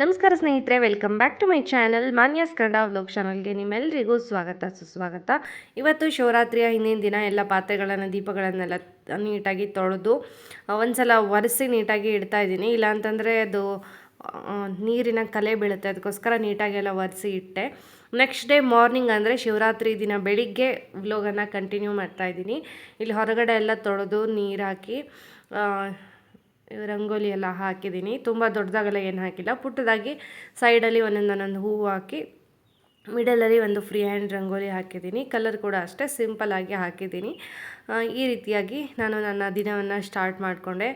ನಮಸ್ಕಾರ ಸ್ನೇಹಿತರೆ welcome back to my channel Manya's Kannada vlog ಚಾನಲ್ಗೆ ನಿಮ್ಮೆಲ್ಲರಿಗೂ ಸ್ವಾಗತ, ಸುಸ್ವಾಗತ. ಇವತ್ತು ಶಿವರಾತ್ರಿಯ ಹಿಂದಿನ ದಿನ ಎಲ್ಲ ಪಾತ್ರೆಗಳನ್ನು, ದೀಪಗಳನ್ನೆಲ್ಲ ನೀಟಾಗಿ ತೊಳೆದು ಒಂದ್ಸಲ ಒರೆಸಿ ನೀಟಾಗಿ ಇಡ್ತಾ ಇದ್ದೀನಿ. ಇಲ್ಲಾಂತಂದರೆ ಅದು ನೀರಿನ ಕಲೆ ಬೀಳುತ್ತೆ, ಅದಕ್ಕೋಸ್ಕರ ನೀಟಾಗಿ ಎಲ್ಲ ಒರೆಸಿ ಇಟ್ಟೆ. ನೆಕ್ಸ್ಟ್ ಡೇ ಮಾರ್ನಿಂಗ್ ಅಂದರೆ ಶಿವರಾತ್ರಿ ದಿನ ಬೆಳಿಗ್ಗೆ ವ್ಲೋಗನ್ನು ಕಂಟಿನ್ಯೂ ಮಾಡ್ತಾ ಇದ್ದೀನಿ. ಇಲ್ಲಿ ಹೊರಗಡೆ ಎಲ್ಲ ತೊಳೆದು ನೀರು ಹಾಕಿ ರಂಗೋಲಿ ಎಲ್ಲ ಹಾಕಿದ್ದೀನಿ. ತುಂಬ ದೊಡ್ಡದಾಗೆಲ್ಲ ಏನು ಹಾಕಿಲ್ಲ. ಪುಟ್ಟದಾಗಿ ಸೈಡಲ್ಲಿ ಒಂದೊಂದು ಒಂದೊಂದು ಹೂವು ಹಾಕಿ, ಮಿಡಲಲ್ಲಿ ಒಂದು ಫ್ರೀ ಹ್ಯಾಂಡ್ ರಂಗೋಲಿ ಹಾಕಿದ್ದೀನಿ. ಕಲರ್ ಕೂಡ ಅಷ್ಟೇ ಸಿಂಪಲ್ಲಾಗಿ ಹಾಕಿದ್ದೀನಿ. ಈ ರೀತಿಯಾಗಿ ನಾನು ನನ್ನ ದಿನವನ್ನು ಸ್ಟಾರ್ಟ್ ಮಾಡಿಕೊಂಡೆ.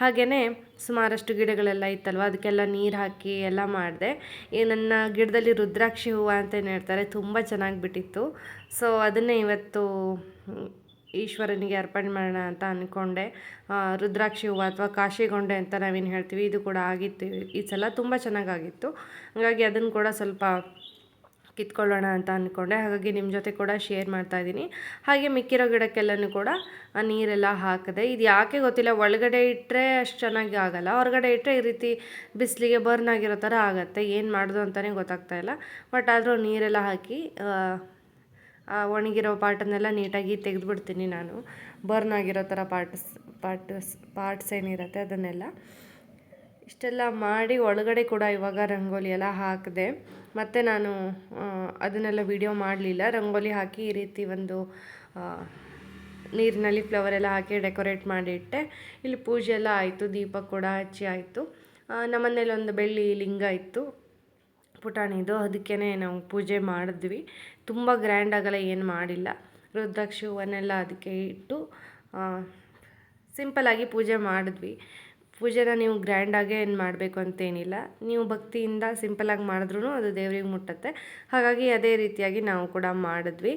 ಹಾಗೆಯೇ ಸುಮಾರಷ್ಟು ಗಿಡಗಳೆಲ್ಲ ಇತ್ತಲ್ವ, ಅದಕ್ಕೆಲ್ಲ ನೀರು ಹಾಕಿ ಎಲ್ಲ ಮಾಡಿದೆ. ಈ ನನ್ನ ಗಿಡದಲ್ಲಿ ರುದ್ರಾಕ್ಷಿ ಹೂವು ಅಂತ ಏನು ಹೇಳ್ತಾರೆ, ತುಂಬ ಚೆನ್ನಾಗಿ ಬಿಟ್ಟಿತ್ತು. ಸೊ ಅದನ್ನೇ ಇವತ್ತು ಈಶ್ವರನಿಗೆ ಅರ್ಪಣೆ ಮಾಡೋಣ ಅಂತ ಅಂದ್ಕೊಂಡೆ ರುದ್ರಾಕ್ಷಿ ಹೂವು ಅಥವಾ ಕಾಶಿಗೊಂಡೆ ಅಂತ ನಾವೇನು ಹೇಳ್ತೀವಿ, ಇದು ಕೂಡ ಆಗಿತ್ತು. ಈ ಸಲ ತುಂಬ ಚೆನ್ನಾಗಾಗಿತ್ತು. ಹಾಗಾಗಿ ಅದನ್ನು ಕೂಡ ಸ್ವಲ್ಪ ಕಿತ್ಕೊಳ್ಳೋಣ ಅಂತ ಅಂದ್ಕೊಂಡೆ ಹಾಗಾಗಿ ನಿಮ್ಮ ಜೊತೆ ಕೂಡ ಶೇರ್ ಮಾಡ್ತಾ ಇದ್ದೀನಿ. ಹಾಗೆ ಮಿಕ್ಕಿರೋ ಗಿಡಕ್ಕೆಲ್ಲನೂ ಕೂಡ ಆ ನೀರೆಲ್ಲ ಹಾಕಿದೆ, ಇದು ಯಾಕೆ ಗೊತ್ತಿಲ್ಲ, ಒಳಗಡೆ ಇಟ್ಟರೆ ಅಷ್ಟು ಚೆನ್ನಾಗಿ ಆಗಲ್ಲ. ಹೊರಗಡೆ ಇಟ್ಟರೆ ಈ ರೀತಿ ಬಿಸಿಲಿಗೆ ಬರ್ನ್ ಆಗಿರೋ ಥರ ಆಗುತ್ತೆ. ಏನು ಮಾಡೋದು ಅಂತಲೇ ಗೊತ್ತಾಗ್ತಾ ಇಲ್ಲ. ಬಟ್ ಆದರೂ ನೀರೆಲ್ಲ ಹಾಕಿ ಒಣಗಿರೋ ಪಾರ್ಟನ್ನೆಲ್ಲ ನೀಟಾಗಿ ತೆಗೆದುಬಿಡ್ತೀನಿ ನಾನು. ಬರ್ನ್ ಆಗಿರೋ ಥರ ಪಾರ್ಟ್ಸ್ ಪಾರ್ಟ್ಸ್ ಪಾರ್ಟ್ಸ್ ಏನಿರುತ್ತೆ ಅದನ್ನೆಲ್ಲ. ಇಷ್ಟೆಲ್ಲ ಮಾಡಿ ಒಳಗಡೆ ಕೂಡ ಇವಾಗ ರಂಗೋಲಿ ಎಲ್ಲ ಹಾಕಿದೆ. ಮತ್ತು ನಾನು ಅದನ್ನೆಲ್ಲ ವಿಡಿಯೋ ಮಾಡಲಿಲ್ಲ. ರಂಗೋಲಿ ಹಾಕಿ ಈ ರೀತಿ ಒಂದು ನೀರಿನಲ್ಲಿ ಫ್ಲವರ್ ಎಲ್ಲ ಹಾಕಿ ಡೆಕೋರೇಟ್ ಮಾಡಿಟ್ಟೆ. ಇಲ್ಲಿ ಪೂಜೆ ಎಲ್ಲ ಆಯಿತು, ದೀಪ ಕೂಡ ಹಚ್ಚಿ ಆಯಿತು. ನಮ್ಮನೇಲಿ ಒಂದು ಬೆಳ್ಳಿ ಲಿಂಗ ಇತ್ತು. ಪುಟಾಣಿದು ಅದಕ್ಕೇ ನಾವು ಪೂಜೆ ಮಾಡಿದ್ವಿ. ತುಂಬ ಗ್ರ್ಯಾಂಡ್ ಆಗಲ್ಲ, ಏನು ಮಾಡಿಲ್ಲ. ರುದ್ರಾಕ್ಷಿ ಹೂವನ್ನೆಲ್ಲ ಅದಕ್ಕೆ ಇಟ್ಟು ಸಿಂಪಲಾಗಿ ಪೂಜೆ ಮಾಡಿದ್ವಿ. ಪೂಜೆನ ನೀವು ಗ್ರ್ಯಾಂಡಾಗೇ ಏನು ಮಾಡಬೇಕು ಅಂತೇನಿಲ್ಲ. ನೀವು ಭಕ್ತಿಯಿಂದ ಸಿಂಪಲಾಗಿ ಮಾಡಿದ್ರೂ ಅದು ದೇವರಿಗೆ ಮುಟ್ಟತ್ತೆ. ಹಾಗಾಗಿ ಅದೇ ರೀತಿಯಾಗಿ ನಾವು ಕೂಡ ಮಾಡಿದ್ವಿ.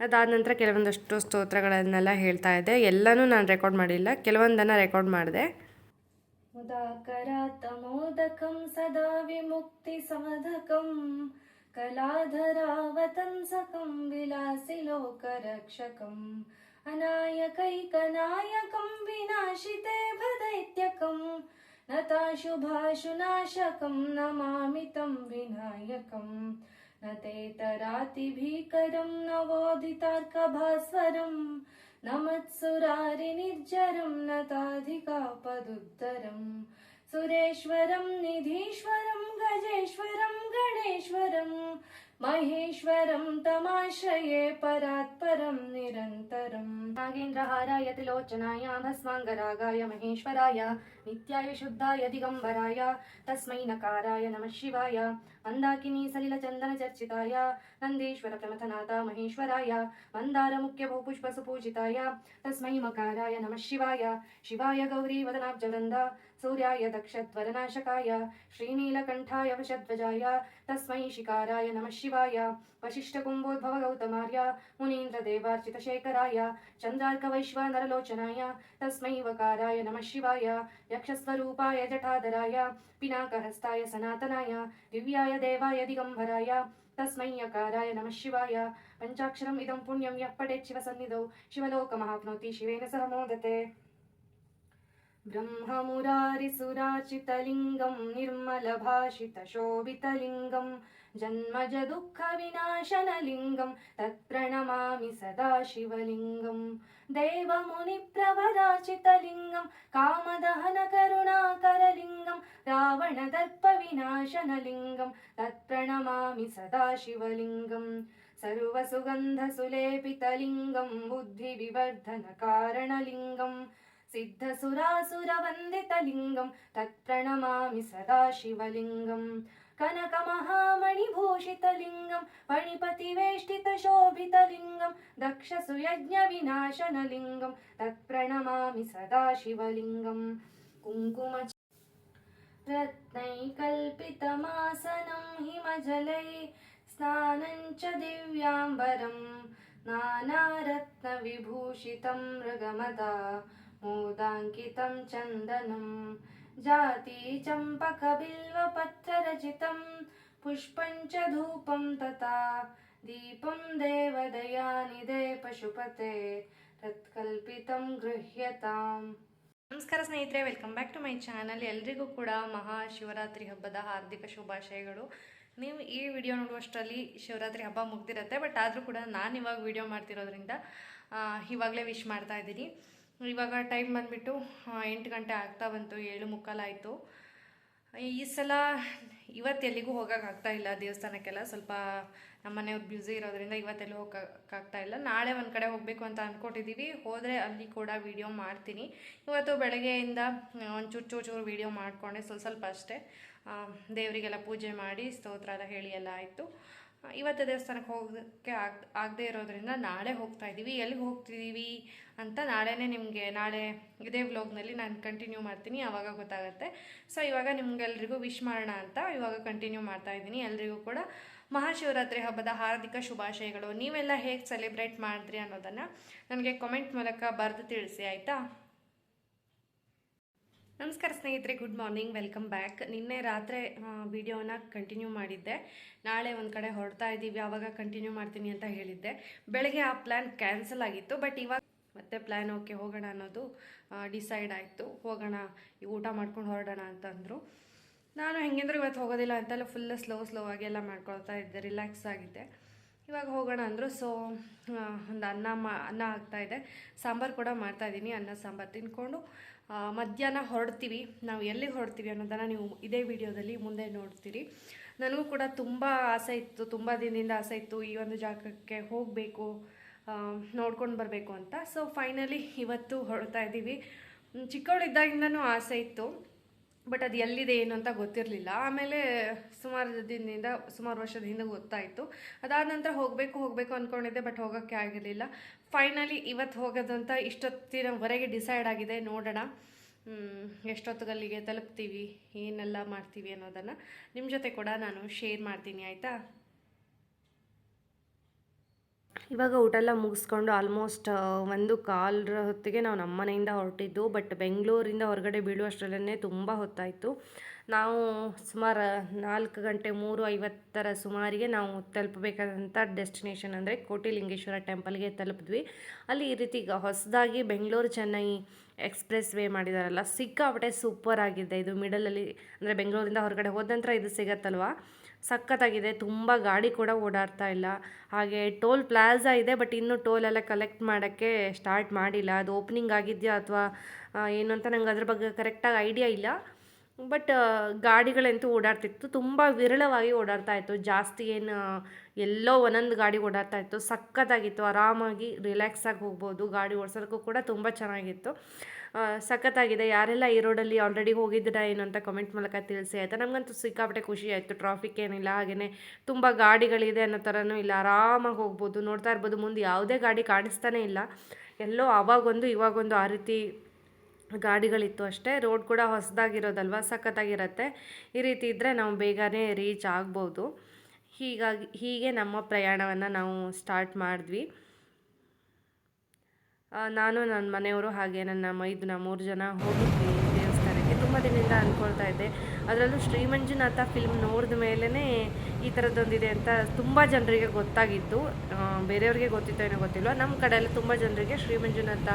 ಅದಾದ ನಂತರ ಕೆಲವೊಂದಷ್ಟು ಸ್ತೋತ್ರಗಳನ್ನೆಲ್ಲ ಹೇಳ್ತಾ ಇದ್ದೆ. ಎಲ್ಲನೂ ನಾನು ರೆಕಾರ್ಡ್ ಮಾಡಿಲ್ಲ. ಕೆಲವೊಂದನ್ನು ರೆಕಾರ್ಡ್ ಮಾಡಿದೆ. तमोदकम् सदा विमुक्तिसाधकम् कलाधरावतंसकं विलासि लोक रक्षकम् विनाशिते भ नताशुभाशुनाशकं नमामि तं न विनायकम् न तेतरातिभीकरम् न बाधिता न मत्सुरारिनिर्जरं नताधिकापदुत्तरं सुरेश्वरं निधीश्वरं गजेश्वरं गणेश्वरं महेश्वरं तमाश्रये परात्परं निरन्तरम् नागेन्द्रहाराय त्रिलोचनाय, भस्माङ्गरागाय, महेश्वराय, नित्याय शुद्धाय, दिगम्बराय, तस्मै नकाराय नमः शिवाय मन्दाकिनी सलिलचन्दनचर्चिताय नन्देश्वर प्रमथनाथ महेश्वराय, मन्दारमुख्यभूपुष्पसुपूजिताय, तस्मै मकाराय नमः शिवाय शिवाय गौरी वदनाब्जवृन्द सूर्याय दक्षध्वरनाशकाय श्रीनीलकण्ठाय वशध्वजाय, तस्मै शिकाराय नमः शिवाय, वशिष्ठकुम्भोद्भवगौतमार्य, मुनीन्द्रदेवार्चितशेखराय, चन्द्रार्कवैश्वानरलोचनाय, तस्मै वकाराय नमः शिवाय, यक्षस्वरूपाय जटाधराय, पिनाकहस्ताय सनातनाय, दिव्याय देवाय दिगम्बराय, तस्मै यकाराय नमः शिवाय, पञ्चाक्षरम् इदं पुण्यं यः पठेत् शिवसन्निधौ, शिवलोकमहाप्नोति शिवेन सह मोदते। ब्रह्ममुरारिसुराचितलिङ्गं निर्मलभाषितशोभितलिङ्गं जन्मजदुःखविनाशनलिङ्गं तत्प्रणमामि सदा शिवलिङ्गं देवमुनिप्रवराचितलिङ्गं कामदहनकरुणाकरलिङ्गं रावणदर्पविनाशनलिङ्गं तत्प्रणमामि सदा शिवलिङ्गं सर्वसुगन्धसुलेपितलिङ्गं बुद्धिविवर्धनकारणलिङ्गं सिद्धसुरासुरवन्दितलिङ्गं तत्प्रणमामि सदा शिवलिङ्गं कनकमहामणिभूषितलिङ्गं फणिपतिवेष्टितशोभितलिङ्गं दक्षसुयज्ञविनाशनलिङ्गं तत्प्रणमामि सदा शिवलिङ्गं कुङ्कुम रत्नैकल्पितमासनं हिमजलै स्नानं च दिव्याम्बरं नानारत्नविभूषितं मृगमदा मोदाङ्कितं चन्दनं जातीचम्पकबिल्वपत्ररचितं पुष्पं च धूपं तथा दीपं देवदयानिधे पशुपते तत्कल्पितं गृह्यताम् ನಮಸ್ಕಾರ ಸ್ನೇಹಿತರೆ welcome back to my channel ಎಲ್ರಿಗೂ ಕೂಡ ಮಹಾಶಿವರಾತ್ರಿ ಹಬ್ಬದ ಹಾರ್ದಿಕ ಶುಭಾಶಯಗಳು ನೀವು ಈ ವಿಡಿಯೋ ನೋಡುವಷ್ಟರಲ್ಲಿ ಶಿವರಾತ್ರಿ ಹಬ್ಬ ಮುಗ್ದಿರುತ್ತೆ ಬಟ್ ಆದರೂ ಕೂಡ ನಾನು ಇವಾಗ ವಿಡಿಯೋ ಮಾಡ್ತಿರೋದ್ರಿಂದ ಆ, ಇವಾಗಲೇ ವಿಶ್ ಮಾಡ್ತಾ ಇದ್ದೀನಿ ಇವಾಗ ಟೈಮ್ ಬಂದುಬಿಟ್ಟು ಎಂಟು ಗಂಟೆ ಆಗ್ತಾ ಬಂತು, ಏಳು ಮುಕ್ಕಾಲಾಯಿತು. ಈ ಸಲ ಇವತ್ತು ಎಲ್ಲಿಗೂ ಹೋಗೋಕ್ಕಾಗ್ತಾ ಇಲ್ಲ ದೇವಸ್ಥಾನಕ್ಕೆಲ್ಲ. ಸ್ವಲ್ಪ ನಮ್ಮ ಮನೆಯವ್ರು ಬ್ಯುಸಿ ಇರೋದ್ರಿಂದ ಇವತ್ತೆಲ್ಲೂ ಹೋಗೋಕ್ಕಾಗ್ತಾ ಇಲ್ಲ. ನಾಳೆ ಒಂದು ಕಡೆ ಹೋಗಬೇಕು ಅಂತ ಅಂದ್ಕೊಟ್ಟಿದ್ದೀವಿ ಹೋದರೆ ಅಲ್ಲಿ ಕೂಡ ವೀಡಿಯೋ ಮಾಡ್ತೀನಿ. ಇವತ್ತು ಬೆಳಗ್ಗೆಯಿಂದ ಒಂದು ಚೂರು ಚೂರು ಚೂರು ವಿಡಿಯೋ ಮಾಡಿಕೊಂಡೆ, ಸ್ವಲ್ಪ ಸ್ವಲ್ಪ ಅಷ್ಟೇ. ದೇವರಿಗೆಲ್ಲ ಪೂಜೆ ಮಾಡಿ, ಸ್ತೋತ್ರ ಎಲ್ಲ ಹೇಳಿ ಎಲ್ಲ ಆಯಿತು. ಇವತ್ತು ದೇವಸ್ಥಾನಕ್ಕೆ ಹೋಗೋಕ್ಕೆ ಆಗದೇ ಆಗದೆ ಇರೋದ್ರಿಂದ ನಾಳೆ ಹೋಗ್ತಾ ಇದ್ದೀವಿ. ಎಲ್ಲಿಗೆ ಹೋಗ್ತಿದ್ದೀವಿ ಅಂತ ನಾಳೆನೇ ನಿಮಗೆ, ನಾಳೆ ಇದೇ ವ್ಲಾಗ್ನಲ್ಲಿ ನಾನು ಕಂಟಿನ್ಯೂ ಮಾಡ್ತೀನಿ ಆವಾಗ ಗೊತ್ತಾಗುತ್ತೆ. ಸೊ ಇವಾಗ ನಿಮಗೆಲ್ರಿಗೂ ವಿಶ್ ಮಾಡೋಣ ಅಂತ ಇವಾಗ ಕಂಟಿನ್ಯೂ ಮಾಡ್ತಾ ಇದ್ದೀನಿ. ಎಲ್ರಿಗೂ ಕೂಡ ಮಹಾಶಿವರಾತ್ರಿ ಹಬ್ಬದ ಹಾರ್ದಿಕ ಶುಭಾಶಯಗಳು. ನೀವೆಲ್ಲ ಹೇಗೆ ಸೆಲೆಬ್ರೇಟ್ ಮಾಡಿದ್ರಿ ಅನ್ನೋದನ್ನು ನನಗೆ ಕಾಮೆಂಟ್ ಮೂಲಕ ಬರೆದು ತಿಳಿಸಿ, ಆಯಿತಾ? ನಮಸ್ಕಾರ ಸ್ನೇಹಿತರೆ ಗುಡ್ ಮಾರ್ನಿಂಗ್ ವೆಲ್ಕಮ್ ಬ್ಯಾಕ್ ನಿನ್ನೆ ರಾತ್ರಿ ವಿಡಿಯೋನ ಕಂಟಿನ್ಯೂ ಮಾಡಿದ್ದೆ. ನಾಳೆ ಒಂದು ಕಡೆ ಹೊರಡ್ತಾ ಇದ್ದೀವಿ ಆವಾಗ ಕಂಟಿನ್ಯೂ ಮಾಡ್ತೀನಿ ಅಂತ ಹೇಳಿದ್ದೆ. ಬೆಳಗ್ಗೆ ಆ ಪ್ಲ್ಯಾನ್ ಕ್ಯಾನ್ಸಲ್ ಆಗಿತ್ತು ಬಟ್ ಇವಾಗ ಮತ್ತೆ ಪ್ಲ್ಯಾನ್ ಓಕೆ ಹೋಗೋಣ ಅನ್ನೋದು ಡಿಸೈಡ್ ಆಯಿತು. ಹೋಗೋಣ ಊಟ ಮಾಡ್ಕೊಂಡು ಹೊರಡೋಣ ಅಂತಂದರು. ನಾನು ಹೆಂಗೆಂದ್ರೆ ಇವತ್ತು ಹೋಗೋದಿಲ್ಲ ಅಂತೆಲ್ಲ ಫುಲ್ ಸ್ಲೋ ಸ್ಲೋ ಆಗಿ ಎಲ್ಲ ಮಾಡ್ಕೊಳ್ತಾ ಇದ್ದೆ ರಿಲ್ಯಾಕ್ಸ್ ಆಗಿದ್ದೆ. ಇವಾಗ ಹೋಗೋಣ ಅಂದರು ಸೊ ಒಂದು ಅನ್ನ ಮಾ ಅನ್ನ ಆಗ್ತಾಯಿದೆ ಸಾಂಬಾರು ಕೂಡ ಮಾಡ್ತಾಯಿದ್ದೀನಿ ಅನ್ನ ಸಾಂಬಾರು ತಿನ್ಕೊಂಡು ಆ, ಮಧ್ಯಾಹ್ನ ಹೊರಡ್ತೀವಿ. ನಾವು ಎಲ್ಲಿಗೆ ಹೊರಡ್ತೀವಿ ಅನ್ನೋದನ್ನು ನೀವು ಇದೇ ವಿಡಿಯೋದಲ್ಲಿ ಮುಂದೆ ನೋಡ್ತೀರಿ. ನನಗೂ ಕೂಡ ತುಂಬ ಆಸೆ ಇತ್ತು, ತುಂಬ ದಿನದಿಂದ ಆಸೆ ಇತ್ತು ಈ ಒಂದು ಜಾಗಕ್ಕೆ ಹೋಗಬೇಕು ನೋಡ್ಕೊಂಡು ಬರಬೇಕು ಅಂತ. ಸೊ ಫೈನಲಿ ಇವತ್ತು ಹೊರಡ್ತಾ ಇದ್ದೀವಿ. ಚಿಕ್ಕವಳಿದ್ದಾಗಿಂದನೂ ಆಸೆ ಇತ್ತು. ಬಟ್ ಅದು ಎಲ್ಲಿದೆ ಏನು ಅಂತ ಗೊತ್ತಿರಲಿಲ್ಲ. ಆಮೇಲೆ ಸುಮಾರು ದಿನದಿಂದ, ಸುಮಾರು ವರ್ಷದ ಹಿಂದೆ ಗೊತ್ತಾಯಿತು. ಅದಾದ ನಂತರ ಹೋಗಬೇಕು ಹೋಗಬೇಕು ಅಂದ್ಕೊಂಡಿದ್ದೆ ಬಟ್ ಹೋಗೋಕ್ಕೆ ಆಗಿರಲಿಲ್ಲ. ಫೈನಲಿ ಇವತ್ತು ಹೋಗೋದಂತ ಇಷ್ಟೊತ್ತಿನವರೆಗೆ ಡಿಸೈಡ್ ಆಗಿದೆ. ನೋಡೋಣ. ಎಷ್ಟೊತ್ತಿಗಲ್ಲಿಗೆ ತಲುಪ್ತೀವಿ, ಏನೆಲ್ಲ ಮಾಡ್ತೀವಿ ಅನ್ನೋದನ್ನು. ನಿಮ್ಮ ಜೊತೆ ಕೂಡ ನಾನು ಶೇರ್ ಮಾಡ್ತೀನಿ, ಆಯಿತಾ? ಇವಾಗ ಊಟ ಎಲ್ಲ ಮುಗಿಸ್ಕೊಂಡು ಆಲ್ಮೋಸ್ಟ್ ಒಂದು ಕಾಲರ ಹೊತ್ತಿಗೆ ನಾವು ನಮ್ಮ ಮನೆಯಿಂದ ಹೊರಟಿದ್ದು ಬಟ್ ಬೆಂಗಳೂರಿಂದ ಹೊರಗಡೆ ಬೀಳುವಷ್ಟರಲ್ಲೇ ತುಂಬ ಹೊತ್ತಾಯಿತು. ನಾವು ಸುಮಾರು ನಾಲ್ಕು ಗಂಟೆ ಮೂರು ಐವತ್ತರ ಸುಮಾರಿಗೆ ನಾವು ತಲುಪಬೇಕಾದಂಥ ಡೆಸ್ಟಿನೇಷನ್ ಅಂದರೆ ಕೋಟಿಲಿಂಗೇಶ್ವರ ಟೆಂಪಲ್ಗೆ ತಲುಪಿದ್ವಿ. ಅಲ್ಲಿ ಈ ರೀತಿ ಈಗ ಹೊಸದಾಗಿ ಬೆಂಗಳೂರು ಚೆನ್ನೈ ಎಕ್ಸ್ಪ್ರೆಸ್ ವೇ ಮಾಡಿದಾರಲ್ಲ, ಸಿಕ್ಕಾಪಟ್ಟೆ ಸೂಪರ್ ಆಗಿದೆ. ಇದು ಮಿಡಲಲ್ಲಿ ಅಂದರೆ ಬೆಂಗಳೂರಿಂದ ಹೊರಗಡೆ ಹೋದ ನಂತರ ಇದು ಸಿಗತ್ತಲ್ವ? ಸಖತ್ತಾಗಿದೆ. ತುಂಬ ಗಾಡಿ ಕೂಡ ಓಡಾಡ್ತಾ ಇಲ್ಲ. ಹಾಗೆ ಟೋಲ್ ಪ್ಲಾಜಾ ಇದೆ, ಬಟ್ ಇನ್ನೂ ಟೋಲ್ ಎಲ್ಲ ಕಲೆಕ್ಟ್ ಮಾಡೋಕ್ಕೆ ಸ್ಟಾರ್ಟ್ ಮಾಡಿಲ್ಲ. ಅದು ಓಪನಿಂಗ್ ಆಗಿದೆಯಾ ಅಥವಾ ಏನು ಅಂತ ನಂಗೆ ಅದ್ರ ಬಗ್ಗೆ ಕರೆಕ್ಟಾಗಿ ಐಡಿಯಾ ಇಲ್ಲ. ಬಟ್ ಗಾಡಿಗಳಂತೂ ಓಡಾಡ್ತಿತ್ತು. ತುಂಬ ವಿರಳವಾಗಿ ಓಡಾಡ್ತಾ ಇತ್ತು. ಜಾಸ್ತಿ ಏನು ಎಲ್ಲೋ ಒಂದೊಂದು ಗಾಡಿ ಓಡಾಡ್ತಾ ಇತ್ತು. ಸಖತ್ತಾಗಿತ್ತು. ಆರಾಮಾಗಿ ರಿಲ್ಯಾಕ್ಸ್ ಆಗಿ ಹೋಗ್ಬೋದು. ಗಾಡಿ ಓಡಿಸೋದಕ್ಕೂ ಕೂಡ ತುಂಬ ಚೆನ್ನಾಗಿತ್ತು. ಸಖತ್ತಾಗಿದೆ. ಯಾರೆಲ್ಲ ಈ ರೋಡಲ್ಲಿ ಆಲ್ರೆಡಿ ಹೋಗಿದ್ದೀರಾ ಏನು ಅಂತ ಕಮೆಂಟ್ ಮೂಲಕ ತಿಳಿಸಿ ಆಯಿತಾ? ನಮಗಂತೂ ಸಿಕ್ಕಾಪಟ್ಟೆ ಖುಷಿ ಆಯಿತು. ಟ್ರಾಫಿಕ್ ಏನಿಲ್ಲ ಹಾಗೆಯೇ ತುಂಬ ಗಾಡಿಗಳಿದೆ ಅನ್ನೋ ಥರನೂ ಇಲ್ಲ. ಆರಾಮಾಗಿ ಹೋಗ್ಬೋದು. ನೋಡ್ತಾ ಇರ್ಬೋದು. ಮುಂದೆ ಯಾವುದೇ ಗಾಡಿ ಕಾಣಿಸ್ತಾನೇ ಇಲ್ಲ. ಎಲ್ಲೋ ಆವಾಗೊಂದು, ಇವಾಗೊಂದು ಆ ರೀತಿ ಗಾಡಿಗಳಿತ್ತು ಅಷ್ಟೇ. ರೋಡ್ ಕೂಡ ಹೊಸದಾಗಿರೋದಲ್ವ? ಸಖತ್ತಾಗಿರತ್ತೆ. ಈ ರೀತಿ ಇದ್ದರೆ ನಾವು ಬೇಗನೆ ರೀಚ್ ಆಗ್ಬೋದು. ಹೀಗಾಗಿ, ಹೀಗೆ ನಮ್ಮ ಪ್ರಯಾಣವನ್ನು ನಾವು ಸ್ಟಾರ್ಟ್ ಮಾಡಿದ್ವಿ. ನಾನು ನನ್ನ ಮನೆಯವರು ಹಾಗೆ ನನ್ನ ಮೈದು ಮೂರು ಜನ ಹೋಗಿದ್ವಿ. ತುಂಬ ದಿನದಿಂದ ಅಂದ್ಕೊಳ್ತಾ ಇದ್ದೆ. ಅದರಲ್ಲೂ ಶ್ರೀಮಂಜುನಾಥ ಫಿಲ್ಮ್ ನೋಡಿದ ಮೇಲೇ ಈ ಥರದ್ದೊಂದಿದೆ ಅಂತ ತುಂಬ ಜನರಿಗೆ ಗೊತ್ತಾಗಿತ್ತು. ಬೇರೆಯವ್ರಿಗೆ ಗೊತ್ತಿತ್ತೋ ಏನೋ ಗೊತ್ತಿಲ್ಲ ನಮ್ಮ ಕಡೆಯಲ್ಲಿ ತುಂಬ ಜನರಿಗೆ ಶ್ರೀಮಂಜುನಾಥ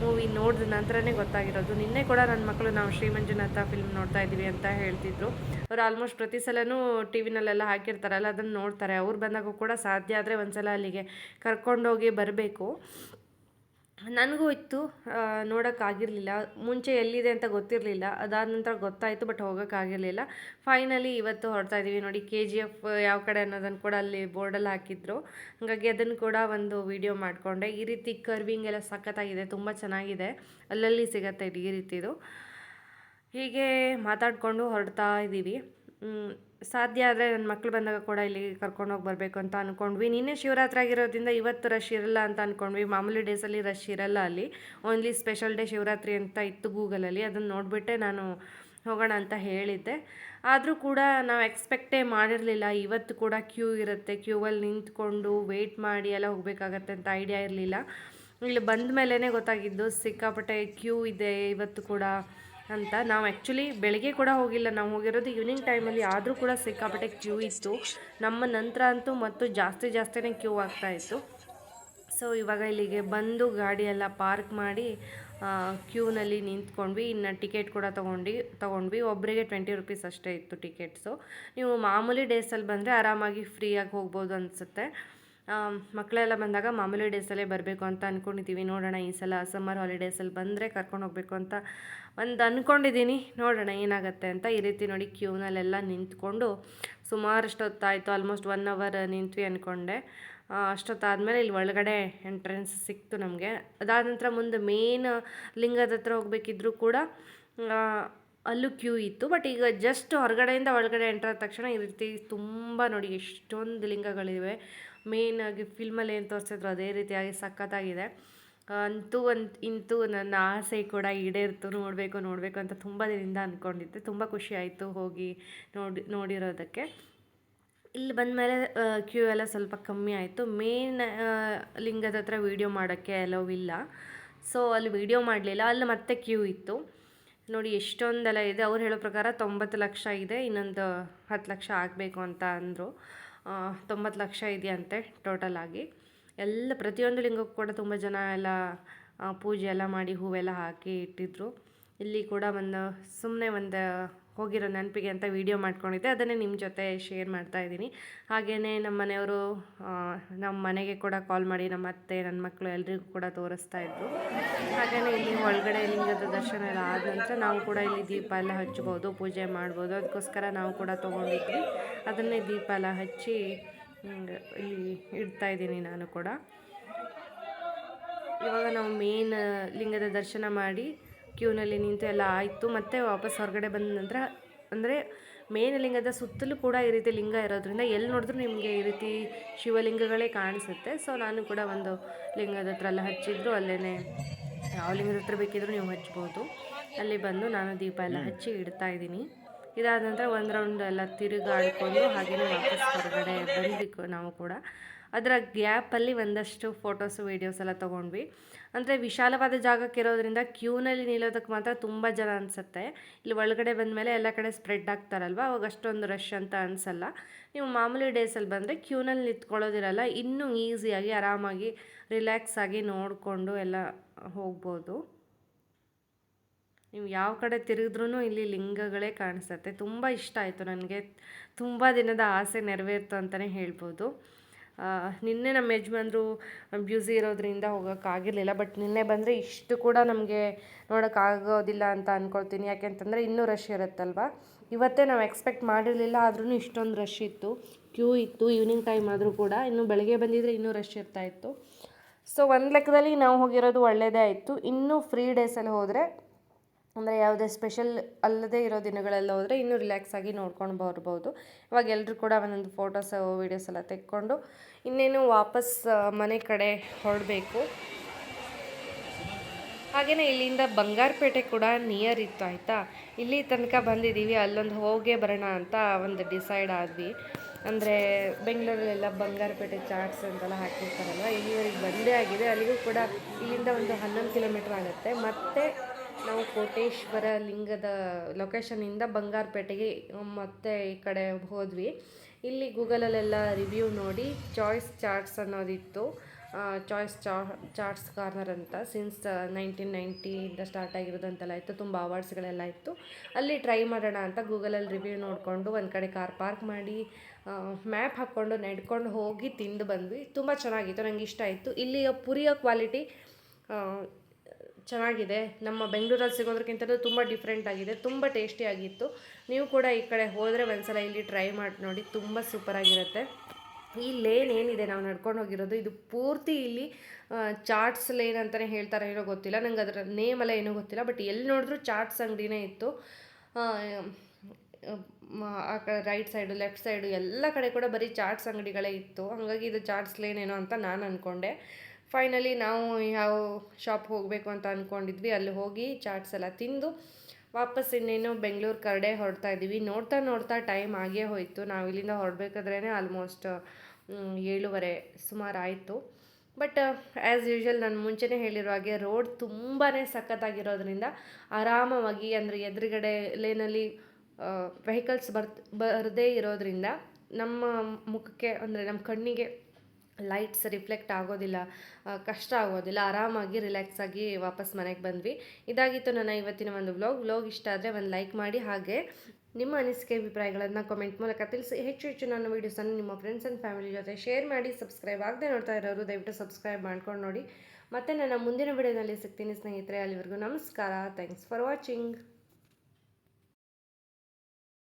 ಮೂವಿ ನೋಡಿದ ನಂತರನೇ ಗೊತ್ತಾಗಿರೋದು. ನಿನ್ನೆ ಕೂಡ ನನ್ನ ಮಕ್ಕಳು ನಾವು ಶ್ರೀಮಂಜುನಾಥ ಫಿಲ್ಮ್ ನೋಡ್ತಾ ಇದ್ದೀವಿ ಅಂತ ಹೇಳ್ತಿದ್ರು. ಅವ್ರು ಆಲ್ಮೋಸ್ಟ್ ಪ್ರತಿ ಸಲನೂ ಟಿ ವಿನಲ್ಲೆಲ್ಲ ಹಾಕಿರ್ತಾರಲ್ಲ, ಅದನ್ನು ನೋಡ್ತಾರೆ. ಅವ್ರು ಬಂದಾಗ ಕೂಡ ಸಾಧ್ಯ ಆದರೆ ಒಂದು ಸಲ ಅಲ್ಲಿಗೆ ಕರ್ಕೊಂಡೋಗಿ ಬರಬೇಕು. ನನಗೂ ಇತ್ತು ನೋಡೋಕ್ಕಾಗಿರಲಿಲ್ಲ ಮುಂಚೆ ಎಲ್ಲಿದೆ ಅಂತ ಗೊತ್ತಿರಲಿಲ್ಲ. ಅದಾದ ನಂತರ ಗೊತ್ತಾಯಿತು, ಬಟ್ ಹೋಗೋಕ್ಕಾಗಿರಲಿಲ್ಲ ಫೈನಲಿ ಇವತ್ತು ಹೊರಡ್ತಾ ಇದ್ದೀವಿ ನೋಡಿ ಕೆ ಜಿ ಎಫ್ ಯಾವ ಕಡೆ ಅನ್ನೋದನ್ನು ಕೂಡ ಅಲ್ಲಿ ಬೋರ್ಡಲ್ಲಿ ಹಾಕಿದ್ರು. ಹಾಗಾಗಿ ಅದನ್ನು ಕೂಡ ಒಂದು ವಿಡಿಯೋ ಮಾಡಿಕೊಂಡೆ. ಈ ರೀತಿ ಕರ್ವಿಂಗ್ ಎಲ್ಲ ಸಖತ್ತಾಗಿದೆ. ತುಂಬ ಚೆನ್ನಾಗಿದೆ. ಅಲ್ಲಲ್ಲಿ ಸಿಗತ್ತೆ ಈ ರೀತಿದು. ಹೀಗೆ ಮಾತಾಡಿಕೊಂಡು ಹೊರಡ್ತಾ ಇದ್ದೀವಿ ಸಾಧ್ಯ ಆದರೆ ನನ್ನ ಮಕ್ಕಳು ಬಂದಾಗ ಕೂಡ ಇಲ್ಲಿ ಕರ್ಕೊಂಡೋಗಿ ಬರಬೇಕು ಅಂತ ಅಂದ್ಕೊಂಡ್ವಿ ನಿನ್ನೆ ಶಿವರಾತ್ರಿ ಆಗಿರೋದ್ರಿಂದ ಇವತ್ತು ರಶ್ ಇರಲ್ಲ ಅಂತ ಅಂದ್ಕೊಂಡ್ವಿ ಮಾಮೂಲಿ ಡೇಸಲ್ಲಿ ರಶ್ ಇರಲ್ಲ ಅಲ್ಲಿ. ಓನ್ಲಿ ಸ್ಪೆಷಲ್ ಡೇ ಶಿವರಾತ್ರಿ ಅಂತ ಇತ್ತು ಗೂಗಲಲ್ಲಿ ಅದನ್ನು ನೋಡಿಬಿಟ್ಟೆ ನಾನು ಹೋಗೋಣ ಅಂತ ಹೇಳಿದ್ದೆ. ಆದರೂ ಕೂಡ ನಾವು ಎಕ್ಸ್ಪೆಕ್ಟೇ ಮಾಡಿರಲಿಲ್ಲ. ಇವತ್ತು ಕೂಡ ಕ್ಯೂ ಇರುತ್ತೆ. ಕ್ಯೂವಲ್ಲಿ ನಿಂತ್ಕೊಂಡು ವೆಯ್ಟ್ ಮಾಡಿ ಎಲ್ಲ ಹೋಗಬೇಕಾಗತ್ತೆ ಅಂತ ಐಡಿಯಾ ಇರಲಿಲ್ಲ. ಇಲ್ಲಿ ಬಂದ ಮೇಲೇ ಗೊತ್ತಾಗಿದ್ದು ಸಿಕ್ಕಾಪಟ್ಟೆ ಕ್ಯೂ ಇದೆ ಇವತ್ತು ಕೂಡ. ಅಂತ. ನಾವು ಆ್ಯಕ್ಚುಲಿ ಬೆಳಗ್ಗೆ ಕೂಡ ಹೋಗಿಲ್ಲ. ನಾವು ಹೋಗಿರೋದು ಈವ್ನಿಂಗ್ ಟೈಮಲ್ಲಿ ಆದರೂ ಕೂಡ ಸಿಕ್ಕಾಪಟ್ಟೆ ಕ್ಯೂ ಇತ್ತು. ನಮ್ಮ ನಂತರ ಅಂತೂ ಮತ್ತು ಜಾಸ್ತಿ ಜಾಸ್ತಿನೇ ಕ್ಯೂ ಆಗ್ತಾ ಇತ್ತು. ಸೊ ಇವಾಗ ಇಲ್ಲಿಗೆ ಬಂದು ಗಾಡಿಯೆಲ್ಲ ಪಾರ್ಕ್ ಮಾಡಿ ಕ್ಯೂನಲ್ಲಿ ನಿಂತ್ಕೊಂಡ್ವಿ. ಇನ್ನು ಟಿಕೆಟ್ ಕೂಡ ತೊಗೊಂಡು, ತೊಗೊಂಡ್ವಿ. ಒಬ್ಬರಿಗೆ ಟ್ವೆಂಟಿ ರುಪೀಸ್ ಅಷ್ಟೇ ಇತ್ತು ಟಿಕೆಟ್ಸು ನೀವು ಮಾಮೂಲಿ ಡೇಸಲ್ಲಿ ಬಂದರೆ ಆರಾಮಾಗಿ ಫ್ರೀಯಾಗಿ ಹೋಗ್ಬೋದು ಅನಿಸುತ್ತೆ. ಮಕ್ಕಳೆಲ್ಲ ಬಂದಾಗ ಮಾಮೂಲಿ ಡೇಸಲ್ಲೇ ಬರಬೇಕು ಅಂತ ಅಂದ್ಕೊಂಡಿದ್ದೀವಿ ನೋಡೋಣ ಈ ಸಲ ಸಮ್ಮರ್ ಹಾಲಿಡೇಸಲ್ಲಿ ಬಂದರೆ ಕರ್ಕೊಂಡು ಹೋಗಬೇಕು ಅಂತ ಒಂದು ಅಂದ್ಕೊಂಡಿದ್ದೀನಿ ನೋಡೋಣ ಏನಾಗುತ್ತೆ ಅಂತ ಈ ರೀತಿ ನೋಡಿ ಕ್ಯೂನಲ್ಲೆಲ್ಲ ನಿಂತ್ಕೊಂಡು ಸುಮಾರಷ್ಟು ಹೊತ್ತಾಯಿತು ಆಲ್ಮೋಸ್ಟ್ ಒನ್ ಅವರ್ ನಿಂತ್ವಿ ಅಂದ್ಕೊಂಡೆ ಅಷ್ಟೊತ್ತಾದಮೇಲೆ ಇಲ್ಲಿ ಒಳಗಡೆ ಎಂಟ್ರೆನ್ಸ್ ಸಿಕ್ತು ನಮಗೆ. ಅದಾದ ನಂತರ ಮುಂದೆ ಮೇನ್ ಲಿಂಗದ ಹತ್ರ ಹೋಗ್ಬೇಕಿದ್ರೂ ಕೂಡ ಅಲ್ಲೂ ಕ್ಯೂ ಇತ್ತು. ಬಟ್ ಈಗ ಜಸ್ಟ್ ಹೊರಗಡೆಯಿಂದ ಒಳಗಡೆ ಎಂಟ್ರಾದ ತಕ್ಷಣ ಈ ರೀತಿ ತುಂಬ ನೋಡಿ ಎಷ್ಟೊಂದು ಲಿಂಗಗಳಿವೆ. ಮೇನ್ ಆಗಿ ಫಿಲ್ಮಲ್ಲಿ ಏನು ತೋರಿಸಿದ್ರು ಅದೇ ರೀತಿಯಾಗಿ ಸಖತ್ತಾಗಿದೆ. ಅಂತೂ ಒಂದು, ಇಂತೂ ನನ್ನ ಆಸೆ ಕೂಡ ಈಡೇರ್ತು, ನೋಡಬೇಕು ನೋಡಬೇಕು ಅಂತ ತುಂಬ ದಿನದಿಂದ ಅಂದ್ಕೊಂಡಿದ್ದೆ ತುಂಬ ಖುಷಿ ಆಯಿತು ಹೋಗಿ ನೋಡಿ, ನೋಡಿರೋದಕ್ಕೆ. ಇಲ್ಲಿ ಬಂದಮೇಲೆ ಕ್ಯೂ ಎಲ್ಲ ಸ್ವಲ್ಪ ಕಮ್ಮಿ ಆಯಿತು. ಮೇನ್ ಲಿಂಗದ ಹತ್ರ ವೀಡಿಯೋ ಮಾಡೋಕ್ಕೆ ಅಲೋವ್ ಇಲ್ಲ. ಸೊ ಅಲ್ಲಿ ವೀಡಿಯೋ ಮಾಡಲಿಲ್ಲ. ಅಲ್ಲಿ ಮತ್ತೆ ಕ್ಯೂ ಇತ್ತು. ನೋಡಿ, ಎಷ್ಟೊಂದೆಲ್ಲ ಇದೆ. ಅವ್ರು ಹೇಳೋ ಪ್ರಕಾರ ತೊಂಬತ್ತು ಲಕ್ಷ ಇದೆ. ಇನ್ನೊಂದು ಹತ್ತು ಲಕ್ಷ ಆಗಬೇಕು ಅಂತ ಅಂದರು. ತೊಂಬತ್ತು ಲಕ್ಷ ಇದೆಯಂತೆ ಟೋಟಲ್ ಆಗಿ. ಎಲ್ಲ ಪ್ರತಿಯೊಂದು ಲಿಂಗಕ್ಕೂ ಕೂಡ ತುಂಬ ಜನ ಎಲ್ಲ ಪೂಜೆ ಎಲ್ಲ ಮಾಡಿ ಹೂವೆಲ್ಲ ಹಾಕಿ ಇಟ್ಟಿದ್ರು. ಇಲ್ಲಿ ಕೂಡ ಒಂದು ಸುಮ್ಮನೆ ಒಂದು ಹೋಗಿರೋ ನೆನಪಿಗೆ ಅಂತ ವೀಡಿಯೋ ಮಾಡ್ಕೊಂಡಿದ್ದೆ. ಅದನ್ನೇ ನಿಮ್ಮ ಜೊತೆ ಶೇರ್ ಮಾಡ್ತಾ ಇದ್ದೀನಿ. ಹಾಗೆಯೇ ನಮ್ಮ ಮನೆಯವರು ನಮ್ಮ ಮನೆಗೆ ಕೂಡ ಕಾಲ್ ಮಾಡಿ ನಮ್ಮ ಅತ್ತೆ ನನ್ನ ಮಕ್ಕಳು ಎಲ್ರಿಗೂ ಕೂಡ ತೋರಿಸ್ತಾ ಇದ್ದರು ಹಾಗೆಯೇ ಇಲ್ಲಿ ಒಳಗಡೆ ಲಿಂಗದ ದರ್ಶನ ಎಲ್ಲ ಆದ ನಂತರ ನಾವು ಕೂಡ ಇಲ್ಲಿ ದೀಪ ಎಲ್ಲ ಹಚ್ಬೋದು, ಪೂಜೆ ಮಾಡ್ಬೋದು. ಅದಕ್ಕೋಸ್ಕರ ನಾವು ಕೂಡ ತೊಗೊಂಡಿದ್ವಿ. ಅದನ್ನೇ ದೀಪ ಎಲ್ಲ ಹಚ್ಚಿ ಇಲ್ಲಿ ಇಡ್ತಾ ಇದ್ದೀನಿ ನಾನು ಕೂಡ. ಇವಾಗ ನಾವು ಮೇನ್ ಲಿಂಗದ ದರ್ಶನ ಮಾಡಿ ಕ್ಯೂನಲ್ಲಿ ನಿಂತು ಎಲ್ಲ ಆಯಿತು. ಮತ್ತೆ ವಾಪಸ್ ಹೊರಗಡೆ ಬಂದ ನಂತರ, ಅಂದರೆ ಮೇನ್ ಲಿಂಗದ ಸುತ್ತಲೂ ಕೂಡ ಈ ರೀತಿ ಲಿಂಗ ಇರೋದ್ರಿಂದ ಎಲ್ಲಿ ನೋಡಿದ್ರೂ ನಿಮಗೆ ಈ ರೀತಿ ಶಿವಲಿಂಗಗಳೇ ಕಾಣಿಸುತ್ತೆ. ಸೊ ನಾನು ಕೂಡ ಒಂದು ಲಿಂಗದ ಹತ್ರ ಎಲ್ಲ ಹಚ್ಚಿದ್ರು. ಅಲ್ಲೇ ಯಾವ ಲಿಂಗದ ಹತ್ರ ಬೇಕಿದ್ರು ನೀವು ಹಚ್ಬೋದು. ಅಲ್ಲಿ ಬಂದು ನಾನು ದೀಪ ಎಲ್ಲ ಹಚ್ಚಿ ಇಡ್ತಾ ಇದ್ದೀನಿ. ಇದಾದ ನಂತರ ಒಂದು ರೌಂಡ್ ಎಲ್ಲ ತಿರುಗಾಡಿಕೊಂಡು ಹಾಗೆಯೇ ವಾಪಸ್ ಹೊರಗಡೆ ಬಂದ್ವಿ ನಾವು ಕೂಡ. ಅದರ ಗ್ಯಾಪಲ್ಲಿ ಒಂದಷ್ಟು ಫೋಟೋಸು, ವೀಡಿಯೋಸ್ ಎಲ್ಲ ತೊಗೊಂಡ್ವಿ. ಅಂದರೆ ವಿಶಾಲವಾದ ಜಾಗಕ್ಕೆ ಇರೋದ್ರಿಂದ ಕ್ಯೂನಲ್ಲಿ ನಿಲ್ಲೋದಕ್ಕೆ ಮಾತ್ರ ತುಂಬ ಜನ ಅನಿಸುತ್ತೆ. ಇಲ್ಲಿ ಒಳಗಡೆ ಬಂದಮೇಲೆ ಎಲ್ಲ ಕಡೆ ಸ್ಪ್ರೆಡ್ ಆಗ್ತಾರಲ್ವ? ಅವಾಗ ಅಷ್ಟೊಂದು ರಶ್ ಅಂತ ಅನಿಸಲ್ಲ. ನೀವು ಮಾಮೂಲಿ ಡೇಸಲ್ಲಿ ಬಂದರೆ ಕ್ಯೂನಲ್ಲಿ ನಿಂತ್ಕೊಳ್ಳೋದಿರಲ್ಲ, ಇನ್ನೂ ಈಸಿಯಾಗಿ ಆರಾಮಾಗಿ ರಿಲ್ಯಾಕ್ಸ್ ಆಗಿ ನೋಡಿಕೊಂಡು ಎಲ್ಲ ಹೋಗ್ಬೋದು. ನೀವು ಯಾವ ಕಡೆ ತಿರುಗಿದ್ರೂ ಇಲ್ಲಿ ಲಿಂಗಗಳೇ ಕಾಣಿಸುತ್ತೆ. ತುಂಬ ಇಷ್ಟ ಆಯಿತು ನನಗೆ. ತುಂಬ ದಿನದ ಆಸೆ ನೆರವೇರ್ತು ಅಂತಲೇ ಹೇಳ್ಬೋದು. ನಿನ್ನೆ ನಮ್ಮ ಯಜಮಾನ್ರು ಬ್ಯೂಸಿ ಇರೋದ್ರಿಂದ ಹೋಗೋಕ್ಕಾಗಿರಲಿಲ್ಲ ಬಟ್ ನಿನ್ನೆ ಬಂದರೆ ಇಷ್ಟು ಕೂಡ ನಮಗೆ ನೋಡೋಕ್ಕಾಗೋದಿಲ್ಲ ಅಂತ ಅಂದ್ಕೊಳ್ತೀನಿ ಯಾಕೆಂತಂದರೆ ಇನ್ನೂ ರಶ್ ಇರುತ್ತಲ್ವ? ಇವತ್ತೇ ನಾವು ಎಕ್ಸ್ಪೆಕ್ಟ್ ಮಾಡಿರಲಿಲ್ಲ ಆದ್ರೂ ಇಷ್ಟೊಂದು ರಶ್ ಇತ್ತು. ಕ್ಯೂ ಇತ್ತು ಈವ್ನಿಂಗ್ ಟೈಮ್ ಆದರೂ ಕೂಡ. ಇನ್ನು ಬೆಳಗ್ಗೆ ಬಂದಿದ್ದರೆ ಇನ್ನೂ ರಶ್ ಇರ್ತಾ ಇತ್ತು. ಸೊ ಒಂದು ಲೆಕ್ಕದಲ್ಲಿ ನಾವು ಹೋಗಿರೋದು ಒಳ್ಳೆಯದೇ ಆಯಿತು. ಇನ್ನೂ ಫ್ರೀ ಡೇಸಲ್ಲಿ ಹೋದರೆ ಅಂದರೆ ಯಾವುದೇ ಸ್ಪೆಷಲ್ ಅಲ್ಲದೇ ಇರೋ ದಿನಗಳೆಲ್ಲ ಹೋದರೆ ಇನ್ನೂ ರಿಲ್ಯಾಕ್ಸ್ ಆಗಿ ನೋಡ್ಕೊಂಡು ಬರ್ಬೋದು. ಇವಾಗ ಎಲ್ಲರೂ ಕೂಡ ಒಂದೊಂದು ಫೋಟೋಸ್ ವೀಡಿಯೋಸ್ ಎಲ್ಲ ತೆಕ್ಕೊಂಡು ಇನ್ನೇನು ವಾಪಸ್ ಮನೆ ಕಡೆ ಹೊರಡಬೇಕು. ಹಾಗೆಯೇ ಇಲ್ಲಿಂದ ಬಂಗಾರಪೇಟೆ ಕೂಡ ನಿಯರ್ ಇತ್ತು, ಆಯಿತಾ? ಇಲ್ಲಿ ತನಕ ಬಂದಿದ್ದೀವಿ, ಅಲ್ಲೊಂದು ಹೋಗೇ ಬರೋಣ ಅಂತ ಒಂದು ಡಿಸೈಡ್ ಆದ್ವಿ. ಅಂದರೆ ಬೆಂಗಳೂರಲ್ಲೆಲ್ಲ ಬಂಗಾರಪೇಟೆ ಚಾಟ್ಸ್ ಅಂತೆಲ್ಲ ಹಾಕಿರ್ತಾರಲ್ವ, ಇಲ್ಲಿವರೆಗೆ ಬಂದೇ ಆಗಿದೆ. ಅಲ್ಲಿಗೂ ಕೂಡ ಇಲ್ಲಿಂದ ಒಂದು ಹನ್ನೊಂದು ಕಿಲೋಮೀಟ್ರ್ ಆಗುತ್ತೆ. ಮತ್ತು ನಾವು ಕೋಟೇಶ್ವರ ಲಿಂಗದ ಲೊಕೇಶನಿಂದ ಬಂಗಾರಪೇಟೆಗೆ, ಮತ್ತೆ ಈ ಕಡೆ ಹೋದ್ವಿ. ಇಲ್ಲಿ ಗೂಗಲಲ್ಲೆಲ್ಲ ರಿವ್ಯೂ ನೋಡಿ ಚಾಯ್ಸ್ ಚಾರ್ಟ್ಸ್ ಅನ್ನೋದಿತ್ತು. ಚಾಯ್ಸ್ ಚಾ ಚಾರ್ಟ್ಸ್ ಕಾರ್ನರ್ ಅಂತ. ಸಿನ್ಸ್ ನೈನ್ಟೀನ್ ನೈಂಟಿಯಿಂದ ಸ್ಟಾರ್ಟ್ ಆಗಿರೋದಂತೆಲ್ಲ ಇತ್ತು, ತುಂಬ ಅವಾರ್ಡ್ಸ್ಗಳೆಲ್ಲ ಇತ್ತು. ಅಲ್ಲಿ ಟ್ರೈ ಮಾಡೋಣ ಅಂತ ಗೂಗಲಲ್ಲಿ ರಿವ್ಯೂ ನೋಡಿಕೊಂಡು ಒಂದು ಕಡೆ ಕಾರ್ ಪಾರ್ಕ್ ಮಾಡಿ ಮ್ಯಾಪ್ ಹಾಕ್ಕೊಂಡು, ನೆಡ್ಕೊಂಡು ಹೋಗಿ ತಿಂದು ಬಂದ್ವಿ. ತುಂಬ ಚೆನ್ನಾಗಿತ್ತು, ನಂಗೆ ಇಷ್ಟ ಆಯಿತು. ಇಲ್ಲಿಯ ಪುರಿಯ ಕ್ವಾಲಿಟಿ ಚೆನ್ನಾಗಿದೆ. ನಮ್ಮ ಬೆಂಗಳೂರಲ್ಲಿ ಸಿಗೋದ್ರಕ್ಕಿಂತಲೂ ತುಂಬ ಡಿಫ್ರೆಂಟ್ ಆಗಿದೆ. ತುಂಬ ಟೇಸ್ಟಿಯಾಗಿತ್ತು ನೀವು ಕೂಡ ಈ ಕಡೆ ಹೋದರೆ ಒಂದ್ಸಲ ಇಲ್ಲಿ ಟ್ರೈ ಮಾಡಿ, ನೋಡಿ, ತುಂಬ ಸೂಪರಾಗಿರುತ್ತೆ ಈ ಲೇನ್ ಏನಿದೆ? ನಾವು ನಡ್ಕೊಂಡು ಹೋಗಿರೋದು, ಇದು ಪೂರ್ತಿ ಇಲ್ಲಿ ಚಾಟ್ಸ್ ಲೇನ್ ಅಂತಲೇ ಹೇಳ್ತಾರೆ ಏನೋ ಗೊತ್ತಿಲ್ಲ. ನಂಗೆ ಅದರ ನೇಮ್ ಎಲ್ಲ ಏನೂ ಗೊತ್ತಿಲ್ಲ ಬಟ್ ಎಲ್ಲಿ ನೋಡಿದ್ರೂ ಚಾಟ್ಸ್ ಅಂಗಡಿನೇ ಇತ್ತು. ಆ ಕಡೆ ರೈಟ್ ಸೈಡು ಲೆಫ್ಟ್ ಸೈಡು ಎಲ್ಲ ಕಡೆ ಕೂಡ ಬರೀ ಚಾಟ್ಸ್ ಅಂಗಡಿಗಳೇ ಇತ್ತು. ಹಾಗಾಗಿ ಇದು ಚಾಟ್ಸ್ ಲೇನ್ ಏನೋ ಅಂತ ನಾನು ಅಂದ್ಕೊಂಡೆ ಫೈನಲಿ ನಾವು ಯಾವ ಶಾಪ್ ಹೋಗಬೇಕು ಅಂತ ಅಂದ್ಕೊಂಡಿದ್ವಿ ಅಲ್ಲಿ ಹೋಗಿ ಚಾಟ್ಸ್ ಎಲ್ಲ ತಿಂದು ವಾಪಸ್ ಇನ್ನೇನು ಬೆಂಗಳೂರು ಕಡೆ ಹೊರಡ್ತಾ ಇದ್ದೀವಿ. ನೋಡ್ತಾ ನೋಡ್ತಾ ಟೈಮ್ ಆಗೇ ಹೋಯಿತು. ನಾವು ಇಲ್ಲಿಂದ ಹೊರಡ್ಬೇಕಾದ್ರೇ ಆಲ್ಮೋಸ್ಟ್ ಏಳುವರೆ ಸುಮಾರು ಆಯಿತು. ಬಟ್ ಆ್ಯಸ್ ಯೂಶ್ವಲ್ ನಾನು ಮುಂಚೆನೇ ಹೇಳಿರೋ ಹಾಗೆ ರೋಡ್ ತುಂಬಾ ಸಖತ್ತಾಗಿರೋದ್ರಿಂದ ಆರಾಮವಾಗಿ ಅಂದರೆ ಎದುರುಗಡೆ ಲೇನಲ್ಲಿ ವೆಹಿಕಲ್ಸ್ ಬರ್ತ್, ಬರದೇ ಇರೋದ್ರಿಂದ ನಮ್ಮ ಮುಖಕ್ಕೆ ಅಂದರೆ ನಮ್ಮ ಕಣ್ಣಿಗೆ ಲೈಟ್ಸ್ ರಿಫ್ಲೆಕ್ಟ್ ಆಗೋದಿಲ್ಲ ಕಷ್ಟ ಆಗೋದಿಲ್ಲ, ಆರಾಮಾಗಿ ರಿಲ್ಯಾಕ್ಸ್ ಆಗಿ ವಾಪಸ್ ಮನೆಗೆ ಬಂದ್ವಿ. ಇದಾಗಿತ್ತು ನನ್ನ ಇವತ್ತಿನ ಒಂದು ವ್ಲಾಗ್. ವ್ಲಾಗ್ ಇಷ್ಟ ಆದರೆ ಒಂದು ಲೈಕ್ ಮಾಡಿ, ಹಾಗೆ ನಿಮ್ಮ ಅನಿಸಿಕೆ, ಅಭಿಪ್ರಾಯಗಳನ್ನು ಕಾಮೆಂಟ್ ಮೂಲಕ ತಿಳಿಸಿ. ಹೆಚ್ಚು ಹೆಚ್ಚು ನನ್ನ ವೀಡಿಯೋಸನ್ನು ನಿಮ್ಮ ಫ್ರೆಂಡ್ಸ್ ಆ್ಯಂಡ್ ಫ್ಯಾಮಿಲಿ ಜೊತೆ ಶೇರ್ ಮಾಡಿ ಸಬ್ಸ್ಕ್ರೈಬ್ ಆಗದೆ ನೋಡ್ತಾ ಇರೋರು ದಯವಿಟ್ಟು ಸಬ್ಸ್ಕ್ರೈಬ್ ಮಾಡ್ಕೊಂಡು ನೋಡಿ. ಮತ್ತು ನನ್ನ ಮುಂದಿನ ವಿಡಿಯೋದಲ್ಲಿ ಸಿಗ್ತೀನಿ ಸ್ನೇಹಿತರೆ, ಅಲ್ಲಿವರೆಗೂ ನಮಸ್ಕಾರ. Thanks for watching